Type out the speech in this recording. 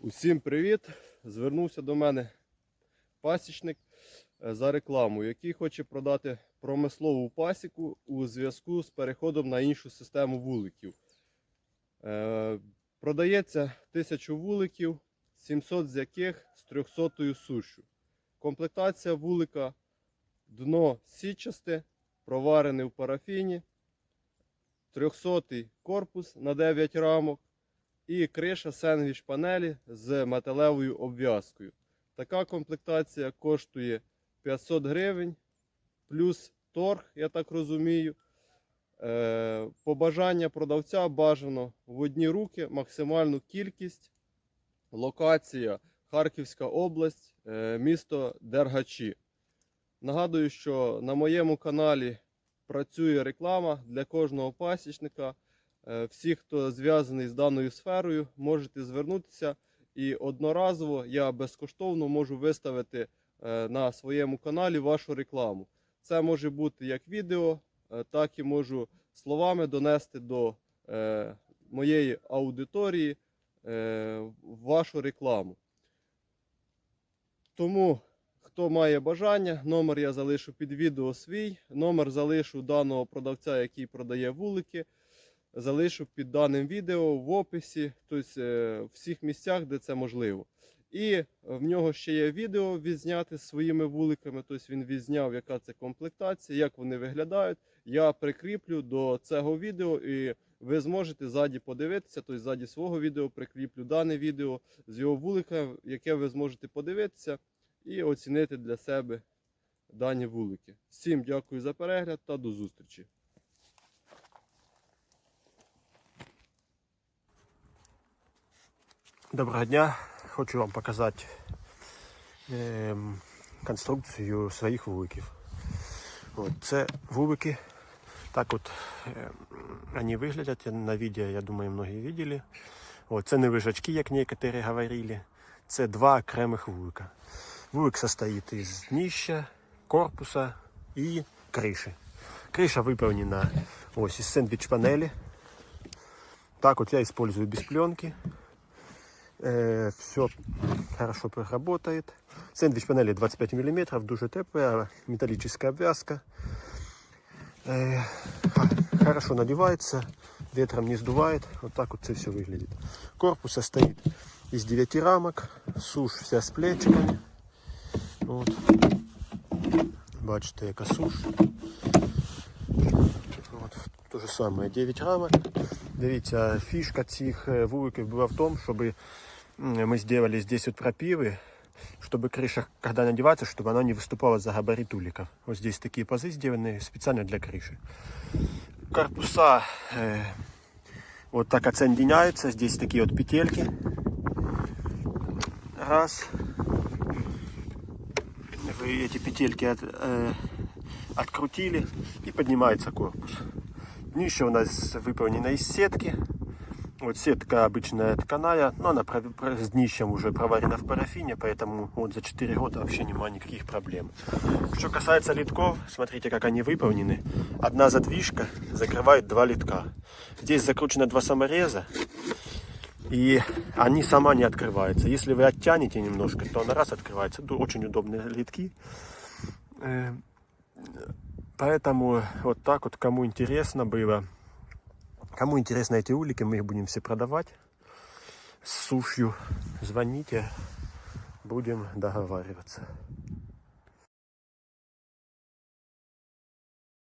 Усім привіт! Звернувся до мене пасічник е, за рекламу, який хоче продати промислову пасіку у зв'язку з переходом на іншу систему вуликів. Е, Продається 1000 вуликів, 700 з яких з 300 сушю. Комплектація вулика дно січасте, проварене в парафіні, 300 корпус на 9 рамок і криша сендвіч панелі з металевою обв'язкою. Така комплектація коштує 500 гривень, плюс торг, я так розумію. Е, Побажання продавця бажано в одні руки максимальну кількість. Локація Харківська область, е, місто Дергачі. Нагадую, що на моєму каналі працює реклама для кожного пасічника. Е, Всі, хто зв'язаний з даною сферою, можете звернутися і одноразово я безкоштовно можу виставити е, на своєму каналі вашу рекламу. Це може бути як відео, е, так і можу словами донести до моєї аудиторії вашу рекламу. Тому, хто має бажання, номер я залишу під відео свій, номер залишу даного продавця, який продає вулики залишу під даним відео в описі, тобто е, в всіх місцях, де це можливо. І в нього ще є відео відзняти з своїми вуликами. Тобто він відзняв, яка це комплектація, як вони виглядають. Я прикріплю до цього відео, і ви зможете ззаді подивитися, тобто ззаді свого відео прикріплю дане відео з його вулика, яке ви зможете подивитися і оцінити для себе дані вулики. Всім дякую за перегляд та до зустрічі. Доброго дня! Хочу вам показати ем, конструкцію своїх вуликів. От, це вулики. Так от вони виглядять на відео, я думаю, многі бачили. От, це не вижачки, як некоторі говорили. Це два окремих вулика. Вулик состоит із днища, корпуса і криші. Криша выполнена ось из сэндвич панели. Так вот я использую без пленки. все хорошо проработает. Сэндвич панели 25 мм, дуже теплая, металлическая обвязка. Э, х- хорошо надевается, ветром не сдувает. Вот так вот все выглядит. Корпус состоит из 9 рамок, сушь вся с плечиками. Вот. Бачите, яка суш. От, те ж саме 9 рамок. Дивіться, фішка цих е, вуликів була в тому, щоб м, ми зробили здесь вот пропилы, чтобы крыша, когда надевается, чтобы она не выступала за габарит уликов. Вот здесь такие пазы сделаны специально для крыши. Корпуса э, вот так отсоединяются. Здесь такие вот петельки. Раз. Вы эти петельки от- э, открутили и поднимается корпус. Днище у нас выполнено из сетки. Вот сетка обычная тканая, но она с днищем уже проварена в парафине, поэтому вот за 4 года вообще нема никаких проблем. Что касается литков, смотрите, как они выполнены. Одна задвижка закрывает два литка. Здесь закручено два самореза, и они сама не открываются. Если вы оттянете немножко, то она раз открывается. Очень удобные литки. Э, Поэтому вот так вот, кому интересно было, кому интересны эти улики, мы их будем все продавать с сушью. Звоните, будем договариваться.